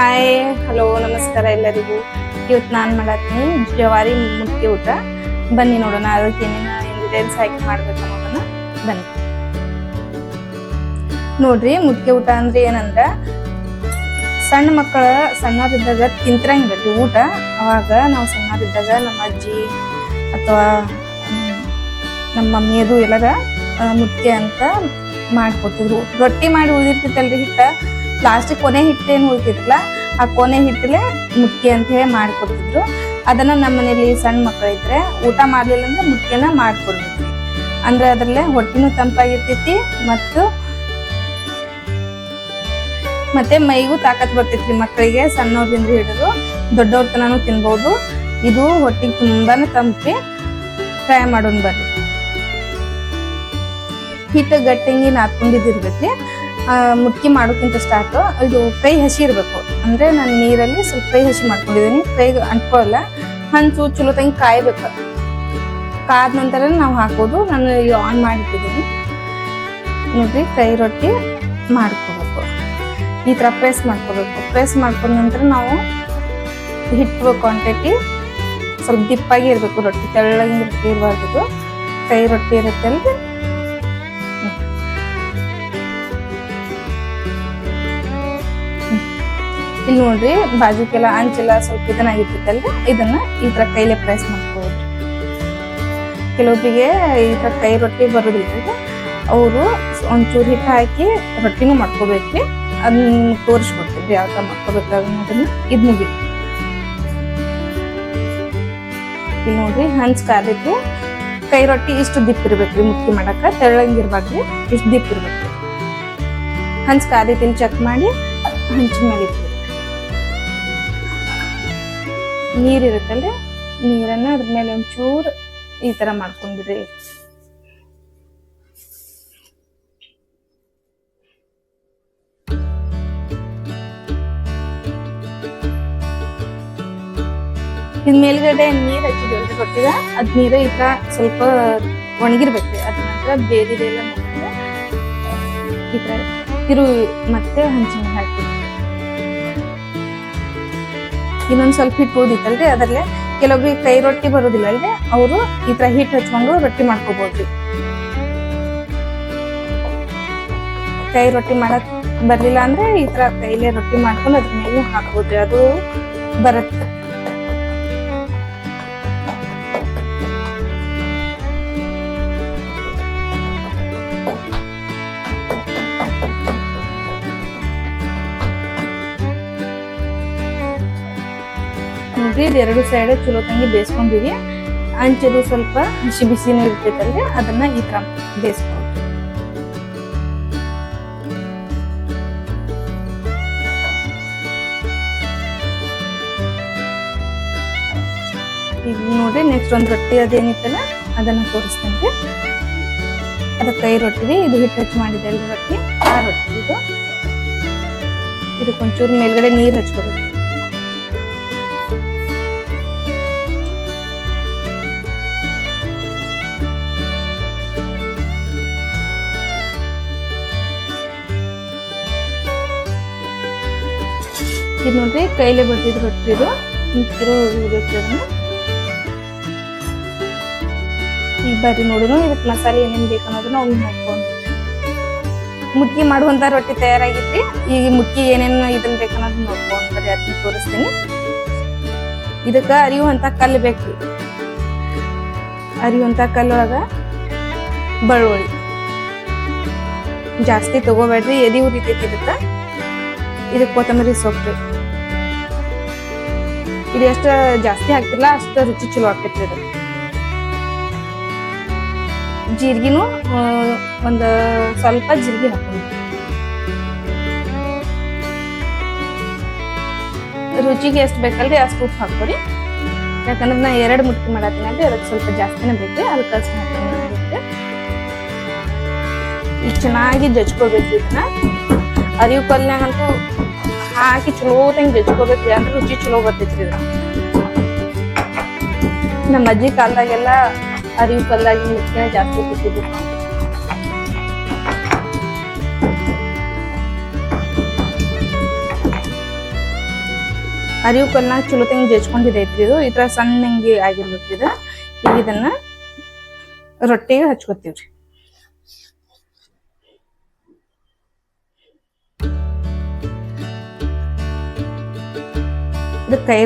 Hi hello ನಮಸ್ಕಾರ ಎಲ್ಲರಿಗೂ. ಇವತ್ತು ನಾನು ಮಾಡತ್ತೀನಿ ಜವಾರಿ ಮುಟ್ಟಿ ಊಟ. ಬನ್ನಿ ನೋಡೋಣ, ಅದಕ್ಕೆ ಏನೇನು ಇಂಗ್ರೀಡಿಯೆಂಟ್ಸ್ ಹಾಕಿ ಮಾಡ್ಬೇಕು ಅನ್ನೋದನ್ನ ಬನ್ನಿ. ನೋಡ್ರಿ, ಮುಟ್ಟಿ ಊಟ ಅಂದ್ರೆ ಏನಂದ್ರೆ, ಸಣ್ಣ ಮಕ್ಕಳ ಸಣ್ಣವರಿದ್ದಾಗ ತಿಂತಿರಂಗಿಲ್ರಿ ಊಟ. ಅವಾಗ ನಾವು ಸಣ್ಣವರಿದ್ದಾಗ ನಮ್ಮ ಅಜ್ಜಿ ಅಥವಾ ನಮ್ಮ ಮಮ್ಮಿಯದು ಎಲ್ಲರ ಮುಟ್ಟಿ ಅಂತ ಮಾಡ್ಕೊಡ್ತಿದ್ರು. ರೊಟ್ಟಿ ಮಾಡಿ ಉಳಿದಿರ್ತೈತಲ್ರಿ ಹಿಟ್ಟ. ಪ್ಲಾಸ್ಟಿಕ್ ಕೊನೆ ಹಿಟ್ಟೇನು ಉಳಿತಿತ್ತಲ್ಲ ಆ ಕೊನೆ ಹಿಟ್ಟಲೆ ಮುಟ್ಕಿ ಅಂತ ಹೇಳಿ ಮಾಡ್ಕೊಡ್ತಿದ್ರು. ಅದನ್ನ ನಮ್ಮ ಮನೇಲಿ ಸಣ್ಣ ಮಕ್ಕಳು ಇದ್ರೆ ಊಟ ಮಾಡ್ಲಿಲ್ಲ ಅಂದ್ರೆ ಮುಟ್ಕಿನ ಮಾಡ್ಕೊಡ್ಬೇಕ್ರಿ ಅಂದ್ರೆ ಅದ್ರಲ್ಲೇ ಹೊಟ್ಟಿನೂ ತಂಪಾಗಿರ್ತೈತಿ ಮತ್ತು ಮತ್ತೆ ಮೈಗೂ ತಾಕತ್ ಬರ್ತೈತ್ರಿ ಮಕ್ಕಳಿಗೆ ಸಣ್ಣವ್ರಿಂದ ಹಿಡಿದು ದೊಡ್ಡವ್ರ ತನೂ ತಿನ್ಬಹುದು ಇದು ಹೊಟ್ಟಿಗೆ ತುಂಬಾನೇ ತಂಪಿ. ಫ್ರೈ ಮಾಡೋಣ ಬರ್ರಿ. ಹಿಟ್ಟು ಗಟ್ಟಂಗಿ ನಾದ್ಕೊಂಡಿದ್ದಿರ್ಬೇಕ್ರಿ ಮುಟ್ಕಿ ಮಾಡೋಕ್ಕಿಂತ ಸ್ಟಾರ್ಟು ಇದು ಕೈ ಹಸಿ ಇರಬೇಕು. ಅಂದ್ರೆ ನಾನು ನೀರಲ್ಲಿ ಸ್ವಲ್ಪ ಕೈ ಹಸಿ ಮಾಡ್ಕೊಂಡಿದ್ದೀನಿ. ಕೈಗೆ ಅಂಟ್ಕೊಳ್ಳಲ್ಲ ಹಂಚು, ಚಲೋ ತಂಗಿ ಕಾಯ್ಬೇಕು. ಕಾದ ನಂತರ ನಾವು ಹಾಕೋದು. ನಾನು ಆನ್ ಮಾಡಿಟ್ಟಿದ್ದೀನಿ. ನೋಡ್ರಿ, ಕೈ ರೊಟ್ಟಿ ಮಾಡ್ಕೋಬೇಕು. ಈ ಥರ ಪ್ರೆಸ್ ಮಾಡ್ಕೋಬೇಕು. ಪ್ರೆಸ್ ಮಾಡ್ಕೊಂಡ ನಂತರ ನಾವು ಹಿಟ್ಟು ಕ್ವಾಂಟಿಟಿ ಸ್ವಲ್ಪ ದಿಪ್ಪಾಗಿ ಇರಬೇಕು. ರೊಟ್ಟಿ ತೆಳ್ಳಗೆ ರೊಟ್ಟಿ ಇರಬಾರ್ದು ಕೈ ರೊಟ್ಟಿ ಇರುತ್ತೆ ಇಲ್ಲಿ ನೋಡ್ರಿ, ಬಾಜುಕೆಲ್ಲ ಅಂಚೆಲ್ಲ ಸ್ವಲ್ಪ ಇದನ್ನಾಗಿರ್ತೈತಲ್ರಿ, ಇದನ್ನ ಈ ತರ ಕೈಲೇ ಪ್ರೆಸ್ ಮಾಡ್ಕೋಬೋದು ಕೆಲವೊಬ್ಬರಿಗೆ ಈ ತರ ಕೈ ರೊಟ್ಟಿ ಬರೋದಿಲ್ಲ ಅವರು ಒಂಚೂರು ಹಿಟ್ಟು ಹಾಕಿ ರೊಟ್ಟಿನೂ ಮಾಡ್ಕೋಬೇಕ್ರಿ, ಅದನ್ನ ತೋರಿಸ್ಕೊಡ್ತೀವಿ ಯಾವ ತರ ಮಾಡ್ಕೋಬೇಕು ಅನ್ನೋದನ್ನ ಇದ್ ಮುಗಿ ಇಲ್ಲಿ ನೋಡ್ರಿ, ಹಂಚ್ ಕಾದೈತಿ ಕೈ ರೊಟ್ಟಿ ಇಷ್ಟು ದಿಪ್ ಇರ್ಬೇಕ್ರಿ, ಮುಟ್ಟಿ ಮಾಡಕ ತೆಳ್ಳಂಗಿರ್ಬಾರ್ದ್ರಿ, ಇಷ್ಟು ದಿಪ್ಪ ಇರ್ಬೇಕ್ರಿ. ಹಂಚ್ ಇಲ್ಲಿ ಚೆಕ್ ಮಾಡಿ ಹಂಚಿನ ಮೇಲೆ ನೀರ್ ಇರುತ್ತಲ್ರಿ? ನೀರನ್ನ ಅದ್ರ ಮೇಲೆ ಒಂಚೂರು ಈ ತರ ಮಾಡ್ಕೊಂಡ್ಬಿಡ್ರಿ. ಇದ್ ಮೇಲ್ಗಡೆ ನೀರ್ ಹಚ್ಚಿದೇವಲ್ರಿ ಕೊಟ್ಟಿದ ಅದ್ ನೀರ ಈ ತರ ಸ್ವಲ್ಪ ಒಣಗಿರ್ಬೇಕು ಅದ್ ನಂತರ ಬೇರೆ ನೋಡಿದ್ರೆ ಈ ತರ ತಿರು ಮತ್ತೆ ಹಂಚಿನ ಹಾಕಿ ಇನ್ನೊಂದ್ ಸ್ವಲ್ಪ ಹಿಟ್ಟು ಉಳಿದಿತ್ತಲ್ರಿ ಅದರಲ್ಲೇ ಕೆಲವೊಬ್ರಿಗೆ ಕೈ ರೊಟ್ಟಿ ಬರೋದಿಲ್ಲ ಅಲ್ರಿ? ಅವರು ಈ ತರ ಹಿಟ್ಟು ಹಚ್ಕೊಂಡು ರೊಟ್ಟಿ ಮಾಡ್ಕೋಬಹುದ್ರಿ ಕೈ ರೊಟ್ಟಿ ಮಾಡಕ್ ಬರ್ಲಿಲ್ಲ ಅಂದ್ರೆ ಈ ತರ ಕೈಲೇ ರೊಟ್ಟಿ ಮಾಡ್ಕೊಂಡು ಅದ್ರ ಮೇಲೆ ಹಾಕ್ಬೋದ್ರಿ. ಅದು ಬರುತ್ತೆ. ಇದು ಎರಡು ಸೈಡ್ ಚಲೋ ತಂಗಿ ಬೇಯಿಸ್ಕೊಂಡಿವಿ ಅಂಚದು ಸ್ವಲ್ಪ ಹಸಿ ಬಿಸಿನೂ ಇರ್ತೈತಲ್ರಿ, ಅದನ್ನ ಈ ತರ ಬೇಯಿಸ್ಕೊಂಡು ಈಗ ನೋಡ್ರಿ ನೆಕ್ಸ್ಟ್ ಒಂದು ರೊಟ್ಟಿ ಅದೇನಿತ್ತಲ್ಲ, ಅದನ್ನ ತೋರಿಸ್ತೇನೆ ಅದಕ್ಕೆ ಕೈ ರೊಟ್ಟಿ ಇದು ಹಿಟ್ಟು ಹಚ್ಚಿ ಮಾಡಿದೆ ರೊಟ್ಟಿ, ಆ ರೊಟ್ಟಿ ಇದು. ಇದಕ್ಕೆ ಒಂಚೂರು ಮೇಲ್ಗಡೆ ನೀರ್ ಹಚ್ಕೋಬೇಕು. ಇದು ನೋಡ್ರಿ, ಕೈಲೇ ಬರ್ತಿದ್ ರೊಟ್ಟಿ ಇದು ಅದನ್ನ. ಈಗ ಬರ್ರಿ ನೋಡಿದ್ರು ಇದಕ್ಕೆ ಮಸಾಲೆ ಏನೇನ್ ಬೇಕು ಅನ್ನೋದನ್ನ ಅವ್ನು ನೋಡ್ಕೊಂಡು ಮುಟ್ಗಿ ಮಾಡುವಂತ ರೊಟ್ಟಿ ತಯಾರಾಗಿತ್ರಿ ಈಗ ಮುಟ್ಗಿ ಏನೇನು ಇದನ್ನ ಬೇಕು ಅನ್ನೋದನ್ನ ನೋಡ್ಕೊಂಡು. ಬರ್ರಿ, ಅದನ್ನ ತೋರಿಸ್ತೀನಿ. ಇದಕ್ಕ ಅರಿಯುವಂತ ಕಲ್ಲು ಬೇಕ್ರಿ. ಅರಿಯುವಂತ ಕಲ್ಲೊಳಗ ಬಳ್ಳುಳ್ಳಿ. ಜಾಸ್ತಿ ತಗೋಬೇಡ್ರಿ, ಎದಿ ಉರಿತೈತಿ ಇದಕ್ಕ. ಇದಕ್ಕೆ ಕೊತ್ತಂಬರಿ ಸೊಪ್ಪು ಇದು ಎಷ್ಟು ಜಾಸ್ತಿ ಹಾಕ್ತಿಲ್ಲ ಅಷ್ಟು ರುಚಿ ಚಲೋ ಆಕೈತ್ರಿ ಇದು. ಜೀರಿಗೆನು ಒಂದು ಸ್ವಲ್ಪ ಜೀರಿಗೆ ಹಾಕೊಂಡು ರುಚಿಗೆ ಎಷ್ಟು ಬೇಕಲ್ರಿ ಅಷ್ಟು ಉಪ್ಪು ಹಾಕೋರಿ ಯಾಕಂದ್ರೆ ನಾ ಎರಡು ಮುಟ್ಟಿ ಮಾಡತ್ತೀನಿ ಅಂದ್ರೆ ಅದಕ್ಕೆ ಸ್ವಲ್ಪ ಜಾಸ್ತಿನೇ ಬೇಕು ಅದಕ್ಕೆ ಅಷ್ಟು ಹಾಕೋಣ ಚೆನ್ನಾಗಿ ಜಜ್ಕೋಬೇಕು ಇದನ್ನ. ಅರಿವು ಕಲ್ನಾಗಂತೂ ಹಾಕಿ ಚಲೋ ತಂಗಿ ಜಜ್ಕೋಬೇಕ್ರಿ ಅಂದ್ರೆ ರುಚಿ ಚಲೋ ಬರ್ತೈತ್ರಿ ಇದು. ನಮ್ಮ ಅಜ್ಜಿ ಕಾಲದಾಗೆಲ್ಲ ಅರಿವು ಕಲ್ಲಾಗಿ ಮುಖ್ಯ ಜಾಸ್ತಿ ಬಿಟ್ಟಿದ್ರು ಅರಿವು ಕಲ್ನಾಗ ಚಲೋ ತಂಗಿ ಜಜ್ಕೊಂಡಿದೈತ್ರಿ ಇದು. ಈ ತರ ಸಣ್ಣಂಗಿ ಆಗಿರ್ಬೇಕು ಇದು. ಈಗ ಇದನ್ನ ರೊಟ್ಟಿಗೆ ಹಚ್ಕೋತೀವ್ರಿ.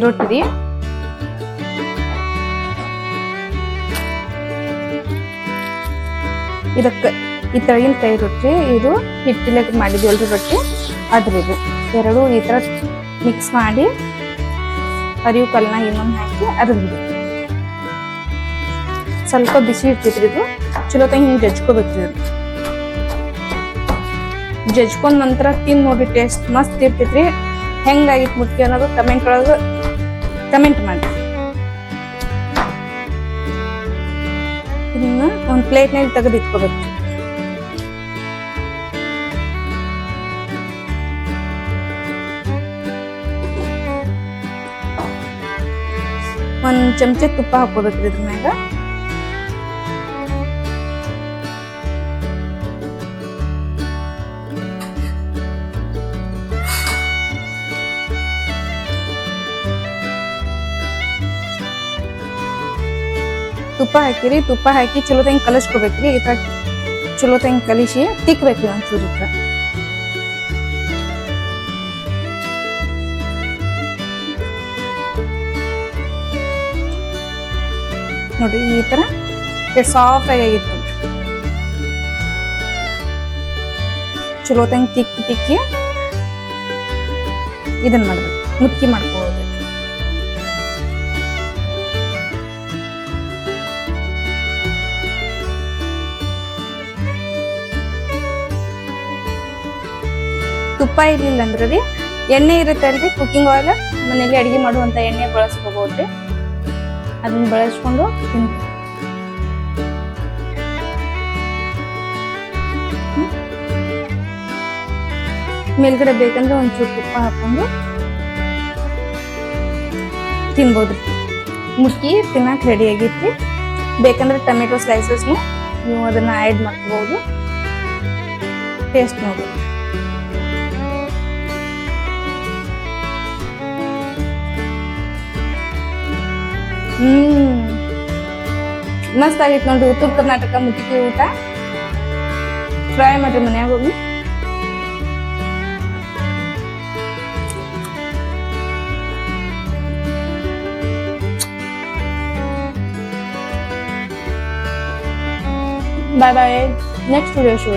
ರೊಟ್ಟಿ ರೀ ಇದಕ್ಕೆ ಈ ತಳಗಿನ ಕೈ ರೊಟ್ಟಿ, ಇದು ಹಿಟ್ಟಿಲೆ ಮಾಡಿದ್ವಲ್ರಿ ರೊಟ್ಟಿ. ಅದ್ರ ಇದು ಎರಡು ಈ ತರ ಮಿಕ್ಸ್ ಮಾಡಿ ಅರಿವು ಕಲ್ನಾಗ ಇನ್ನೊಂದು ಹಾಕಿ ಅರದ್ಬಿಡಿ ಸ್ವಲ್ಪ ಬಿಸಿ ಇರ್ತೈತ್ರಿ ಇದು. ಚಲೋ ತಂಗಿ ಹಿಂಗೆ ಜಜ್ಕೋಬೇಕ್ರಿ ಇದು ಜಜ್ಕೊಂಡ್ ನಂತರ ತಿನ್ ನೋಡಿ, ಟೇಸ್ಟ್ ಮಸ್ತ್ ಇರ್ತೈತ್ರಿ. ಹೆಂಗಾಗಿತ್ತು ಮುಟ್ಟಿ ಅನ್ನೋದು ಕಮೆಂಟ್ ಒಳಗೆ ಕಮೆಂಟ್ ಮಾಡಿ. ಇದನ್ನ ಒಂದು ಪ್ಲೇಟ್ನಲ್ಲಿ ತೆಗೆದು ಒಂದು ಒಂದ್ ಚಮಚ ತುಪ್ಪ ಹಾಕೋಬೇಕ್ರಿ ಇದ್ರ ಮ್ಯಾಗ. ತುಪ್ಪ ಹಾಕಿರಿ, ತುಪ್ಪ ಹಾಕಿ ಚಲೋ ತಂಗ್ ಕಲಸ್ಕೋಬೇಕ್ರಿ? ಈ ತರ ಚಲೋ ತಂಗ್ ಕಲಿಸಿ ತಿಕ್ಬೇಕ್ರಿ ಒಂಚೂರು ಇದ್ರ ನೋಡ್ರಿ, ಈ ತರ ಸಾಫ್ಟ್ ಆಗಿ ಆಗಿತ್ತು ಚಲೋ ತಂಗ್ ತಿಕ್ಕಿ ತಿಕ್ಕಿ ಇದನ್ನ ಮಾಡ್ಬೇಕು ಮುಕ್ಕಿ ಮಾಡ್ಕೋಬೋದು ತುಪ್ಪ ಇರಲಿಲ್ಲ ಅಂದ್ರೆ ರೀ, ಎಣ್ಣೆ ಇರುತ್ತೆ ಅಲ್ರಿ ಕುಕ್ಕಿಂಗ್ ಆಯಿಲ್ ಮನೇಲಿ ಅಡಿಗೆ ಮಾಡುವಂತ ಎಣ್ಣೆ ಬಳಸ್ಕೋಬಹುದ್ರಿ ಅದನ್ನ ಬಳಸ್ಕೊಂಡು ತಿನ್ರಿ. ಮೇಲ್ಗಡೆ ಬೇಕಂದ್ರೆ ಒಂಚೂರು ತುಪ್ಪ ಹಾಕೊಂಡು ತಿನ್ಬೋದ್ರಿ ಮುಸ್ಕಿ ತಿನ್ನಕ್ ರೆಡಿ ಆಗೈತಿ ಬೇಕಂದ್ರೆ ಟೊಮೆಟೊ ಸ್ಲೈಸಸ್ನು ನೀವು ಅದನ್ನ ಆ್ಯಡ್ ಮಾಡ್ಕೋಬಹುದು. ಟೇಸ್ಟ್ ನೋಡಿ ಹ್ಮ್ ಮಸ್ತ್ ಆಗಿತ್ತು ನೋಡ್ರಿ ಉತ್ತರ ಕರ್ನಾಟಕ ಮುಟ್ಟಿಗೆ ಊಟ ಟ್ರೈ ಮಾಡ್ರಿ ಮನ್ಯಾಗ ಹೋಗಿ bye bye next video show